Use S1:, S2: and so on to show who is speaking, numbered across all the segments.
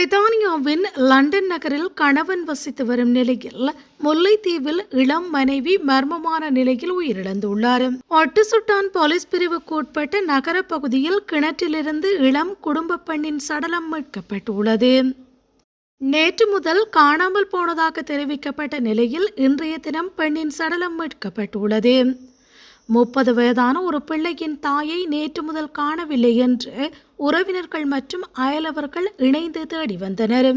S1: பிரித்தானியாவின் லண்டன் நகரில் கணவன் வசித்து வரும் நிலையில் முல்லைத்தீவில் இளம் மனைவி மர்மமான நிலையில் உயிரிழந்துள்ளார். ஒட்டுசுட்டான் போலீஸ் பிரிவுக்கு உட்பட்ட நகர பகுதியில் கிணற்றிலிருந்து இளம் குடும்ப பெண்ணின் சடலம் மீட்கப்பட்டுள்ளது. நேற்று முதல் காணாமல் போனதாக தெரிவிக்கப்பட்ட நிலையில் இன்றைய தினம் பெண்ணின் சடலம் மீட்கப்பட்டுள்ளது. முப்பது வயதான ஒரு பிள்ளையின் தாயை நேற்று முதல் காணவில்லை என்று உறவினர்கள் மற்றும் அயலவர்கள் இணைந்து தேடி வந்தனர்.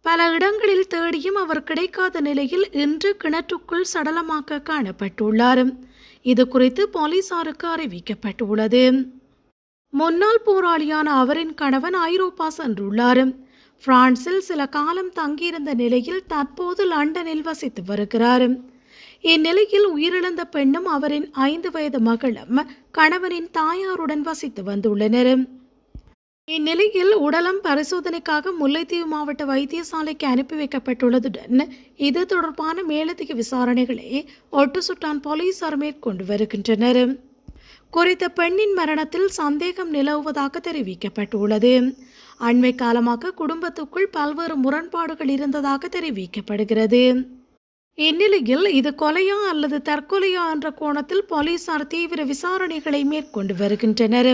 S1: பல இடங்களில் தேடியும் அவர் கிடைக்காத நிலையில் இன்று கிணற்றுக்குள் சடலமாக காணப்பட்டுள்ளார். இது குறித்து போலீசாருக்கு அறிவிக்கப்பட்டுள்ளது. முன்னாள் போராளியான அவரின் கணவன் ஐரோப்பா சென்றுள்ளார். பிரான்சில் சில காலம் தங்கியிருந்த நிலையில் தற்போது லண்டனில் வசித்து வருகிறார். இந்நிலையில் உயிரிழந்த பெண்ணும் அவரின் ஐந்து வயது மகளும் கணவனின் தாயாருடன் வசித்து வந்துள்ளனர். இந்நிலையில் உடலம் பரிசோதனைக்காக முல்லைத்தீவு மாவட்ட வைத்தியசாலைக்கு அனுப்பி வைக்கப்பட்டுள்ளதுடன் இது தொடர்பான மேலதிக விசாரணைகளை ஒட்டுசுட்டான் போலீசார் மேற்கொண்டு வருகின்றனர். குறித்த பெண்ணின் மரணத்தில் சந்தேகம் நிலவுவதாக தெரிவிக்கப்பட்டுள்ளது. அண்மை காலமாக குடும்பத்துக்குள் பல்வேறு முரண்பாடுகள் இருந்ததாக தெரிவிக்கப்படுகிறது. இந்நிலையில் இது கொலையா அல்லது தற்கொலையா என்ற கோணத்தில் போலீசார் தீவிர விசாரணைகளை மேற்கொண்டு வருகின்றனர்.